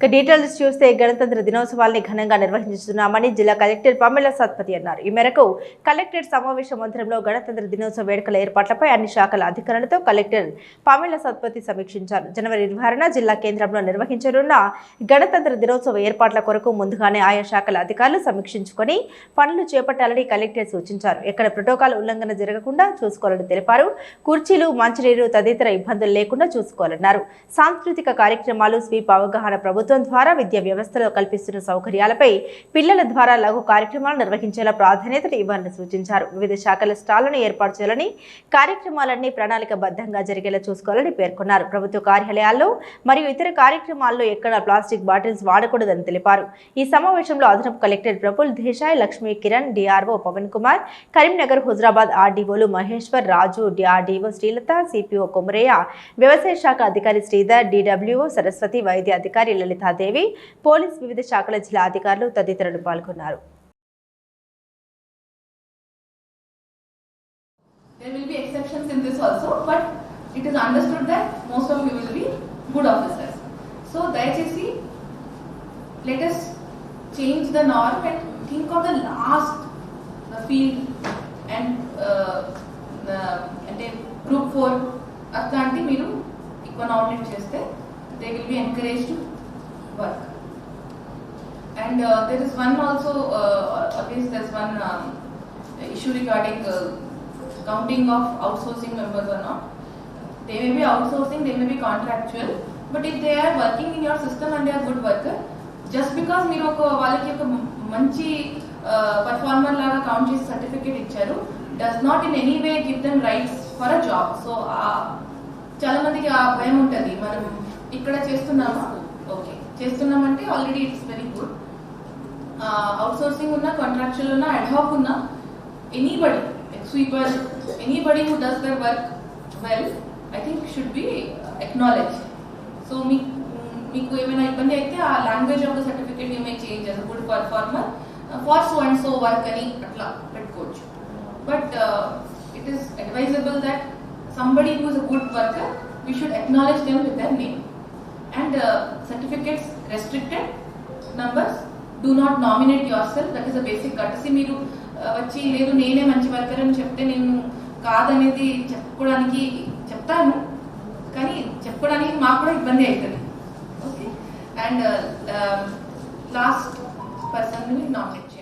ఇక డీటెయిల్స్ చూస్తే గణతంత్ర దినోత్సవాల్ని ఘనంగా నిర్వహించుతున్నామని జిల్లా కలెక్టర్ పమ్మెల సత్పతి అన్నారు. ఈ మేరకు కలెక్టర్ సమావేశ మందిరంలో గణతంత్ర దినోత్సవ వేడుకల ఏర్పాట్లపై అన్ని శాఖల అధికారులతో కలెక్టర్ పమ్మెల సత్పతి సమీక్షించారు. జనవరి నిర్వహణ జిల్లా కేంద్రంలో నిర్వహించనున్న గణతంత్ర దినోత్సవ ఏర్పాట్ల కొరకు ముందుగానే ఆయా శాఖల అధికారులు సమీక్షించుకొని పనులు చేపట్టాలని కలెక్టర్ సూచించారు. ఎక్కడ ప్రోటోకాల్ ఉల్లంఘన జరగకుండా చూసుకోవాలని తెలిపారు. కుర్చీలు మంచినీరు తదితర ఇబ్బందులు లేకుండా చూసుకోవాలన్నారు. సాంస్కృతిక కార్యక్రమాలు స్వీప్ అవగాహన ప్రభుత్వం ద్వారా విద్యా వ్యవస్థలో కల్పిస్తున్న సౌకర్యాలపై పిల్లల ద్వారా లఘు కార్యక్రమాలు నిర్వహించేలా ప్రాధాన్యతలు ఇవ్వాలని సూచించారు. వివిధ శాఖల స్టాళ్ళను ఏర్పాటు చేయాలని కార్యక్రమాలన్నీ ప్రణాళికబద్ధంగా జరిగేలా చూసుకోవాలని పేర్కొన్నారు. ప్రభుత్వ కార్యాలయాల్లో మరియు ఇతర కార్యక్రమాల్లో ఎక్కడ ప్లాస్టిక్ బాటిల్స్ వాడకూడదని తెలిపారు. ఈ సమావేశంలో అదనపు కలెక్టర్ ప్రఫుల్ దేశాయ్ లక్ష్మీ కిరణ్ డిఆర్ఓ పవన్ కుమార్ కరీంనగర్ హుజరాబాద్ ఆర్డీఓలు మహేశ్వర్ రాజు డిఆర్డీఓ శ్రీలత సిపిఓ కొమరయ్య వ్యవసాయ శాఖ అధికారి శ్రీధర్ డిడబ్ల్యూఓ సరస్వతి వైద్య అధికారి లలితాదేవి పోలీస్ వివిధ శాఖల జిల్లా అధికారులు తదితరులు పాల్గొన్నారు There will be exceptions in this also, but it is understood that most of you will be good officers. So, దయచేసి let us change the norm and think of the last the field and uh, uh, అంటే group four అట్లాంటి మీరు ఎక్కువ nominate చేస్తే they will be encourage to and there is one also again there is one issue regarding uh, counting of outsourcing members or not. They may be outsourcing, they may be contractual, but if they are working in your system and they are good worker, just because మీరు ఒక వాళ్ళకి ఒక మంచి performer లాగా count చేసి certificate ఇచ్చారు does not in any way give them rights for a job so చాలా మందికి ఆ భయం ఉంటుంది మనం ఇక్కడ చేస్తున్నామా ఓకే చేస్తున్నామంటే already it's very good outsourcing ఉన్నా కాంట్రాక్చువల్ ఉన్నా అడ్హాక్ ఉన్నా anybody sweeper anybody who does their work well I think should be acknowledge so మీకు మీకు ఏమైనా ఇబ్బంది అయితే ఆ language of the certificate you may change as good performer far so and so work అని అట్లా పెట్టుకోవచ్చు. But it is advisable that somebody who is a good worker we should acknowledge them with their name and certificates restricted numbers do not nominate yourself that is a basic courtesy మీరు వచ్చి లేదు నేనే మంచి worker అని చెప్తే నేను కాదనేది చెప్పుకోవడానికి చెప్తాను. కానీ చెప్పుకోవడానికి మాకు కూడా ఇబ్బంది అవుతుంది. Okay and last person nominate